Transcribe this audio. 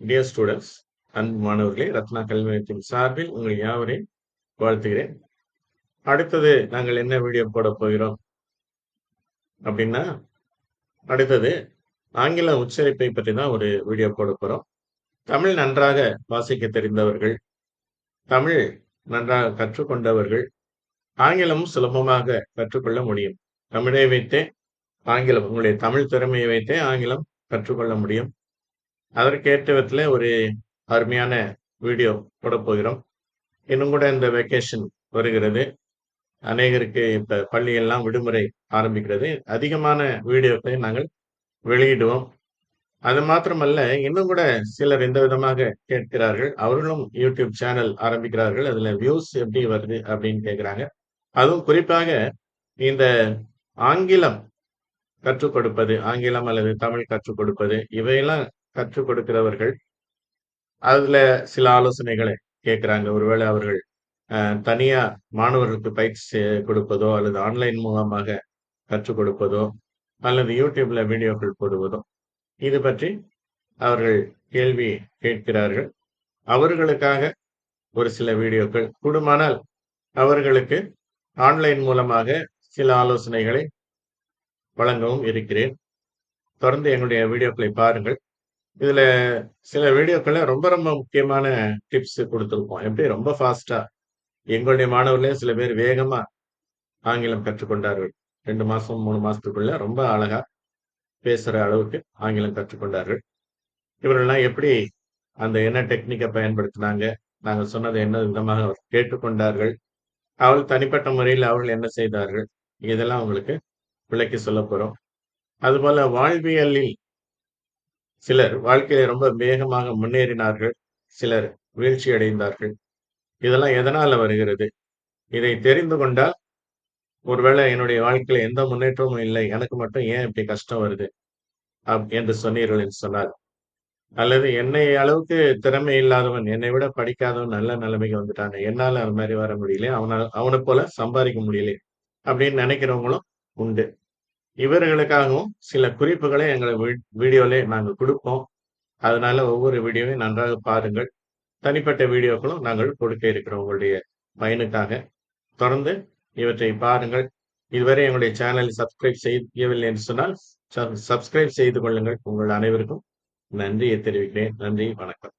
Dear students அன்பு மாணவர்களே ரத்னா கல்வி மையத்தின் சார்பில் உங்கள் யாவரையும் வாழ்த்துகிறேன். அடுத்தது நாங்கள் என்ன வீடியோ போட போகிறோம்? அப்படின்னா அடுத்தது ஆங்கில உச்சரிப்பை பற்றி தான் ஒரு வீடியோ போட போறோம். தமிழ் நன்றாக வாசிக்க தெரிந்தவர்கள் தமிழ் நன்றாக கற்றுக்கொண்டவர்கள் ஆங்கிலமும் சுலபமாக கற்றுக்கொள்ள முடியும். தமிழை வைத்தே ஆங்கிலம் உங்களுடைய தமிழ் திறமையை வைத்தே ஆங்கிலம் கற்றுக்கொள்ள முடியும். அதற்கேற்ற விதத்துல ஒரு அருமையான வீடியோ போட போகிறோம். இன்னும் கூட இந்த வெக்கேஷன் வருகிறது. அநேகருக்கு இப்ப பள்ளியெல்லாம் விடுமுறை ஆரம்பிக்கிறது. அதிகமான வீடியோக்களை நாங்கள் வெளியிடுவோம். அது மாத்திரமல்ல இன்னும் கூட சிலர் இந்த விதமாக கேட்கிறார்கள். அவர்களும் யூடியூப் சேனல் ஆரம்பிக்கிறார்கள். அதுல வியூஸ் எப்படி வருது அப்படின்னு கேட்கிறாங்க. அதுவும் குறிப்பாக இந்த ஆங்கிலம் கற்றுக் கொடுப்பது ஆங்கிலம் அல்லது தமிழ் கற்றுக் கொடுப்பது இவையெல்லாம் கற்றுக் கொடுக்கிறவர்கள் அதுல சில ஆலோசனைகளை கேட்கிறாங்க ஒருவேளை அவர்கள் தனியா மாணவர்களுக்கு பயிற்சி செ- கொடுப்பதோ அல்லது ஆன்லைன் மூலமாக கற்றுக் கொடுப்பதோ அல்லது யூடியூப்ல வீடியோக்கள் போடுவதோ இது பற்றி அவர்கள் கேள்வி கேட்கிறார்கள். அவர்களுக்காக ஒரு சில வீடியோக்கள். கூடுமானால் அவர்களுக்கு ஆன்லைன் மூலமாக சில ஆலோசனைகளை வழங்கவும் இருக்கிறேன். தொடர்ந்து எங்களுடைய வீடியோக்களை பாருங்கள். இதுல சில வீடியோக்கள்ல ரொம்ப ரொம்ப முக்கியமான டிப்ஸ் கொடுத்துருப்போம் எப்படி? ரொம்ப ஃபாஸ்டா எங்களுடைய மாணவர்களே சில பேர் வேகமா ஆங்கிலம் கற்றுக்கொண்டார்கள். ரெண்டு மாசம் மூணு மாசத்துக்குள்ள ரொம்ப அழகா பேசுற அளவுக்கு ஆங்கிலம் கற்றுக்கொண்டார்கள். இவர்கள்லாம் எப்படி அந்த என்ன டெக்னிக்கை பயன்படுத்தினாங்க? நாங்க சொன்னதை என்ன விதமாக அவர் கேட்டுக்கொண்டார்கள்? அவள் தனிப்பட்ட முறையில் அவர்கள் என்ன செய்தார்கள்? இதெல்லாம் உங்களுக்கு விளக்கி சொல்ல போறோம். அதுபோல வாழ்வியலில் சிலர் வாழ்க்கையில ரொம்ப வேகமாக முன்னேறினார்கள் சிலர் வீழ்ச்சி அடைந்தார்கள். இதெல்லாம் எதனால வருகிறது? இதை தெரிந்து கொண்டால் ஒருவேளை என்னுடைய வாழ்க்கையில எந்த முன்னேற்றமும் இல்லை எனக்கு மட்டும் ஏன் இப்படி கஷ்டம் வருது? அப்- என்று சொன்னீர்கள் என்று சொன்னார் அல்லது என்னை அளவுக்கு திறமை இல்லாதவன் என்னை விட படிக்காதவன் நல்ல நிலைமைக்கு வந்துட்டாங்க என்னால அது மாதிரி வர முடியல அவனால அவனை போல சம்பாதிக்க முடியல அப்படின்னு நினைக்கிறவங்களும் உண்டு. இவர்களுக்காகவும் சில குறிப்புகளை எங்களை வீ- நாங்கள் கொடுப்போம். அதனால ஒவ்வொரு வீடியோவையும் நன்றாக பாருங்கள். தனிப்பட்ட வீடியோக்களும் நாங்கள் கொடுக்க இருக்கிறோம் உங்களுடைய பயனுக்காக. தொடர்ந்து இவற்றை பாருங்கள். இதுவரை எங்களுடைய சேனலை சப்ஸ்கிரைப் செய்யவில்லை என்று சொன்னால் சப்ஸ்கிரைப் செய்து கொள்ளுங்கள். உங்கள் அனைவருக்கும் நன்றியை தெரிவிக்கிறேன். நன்றி வணக்கம்.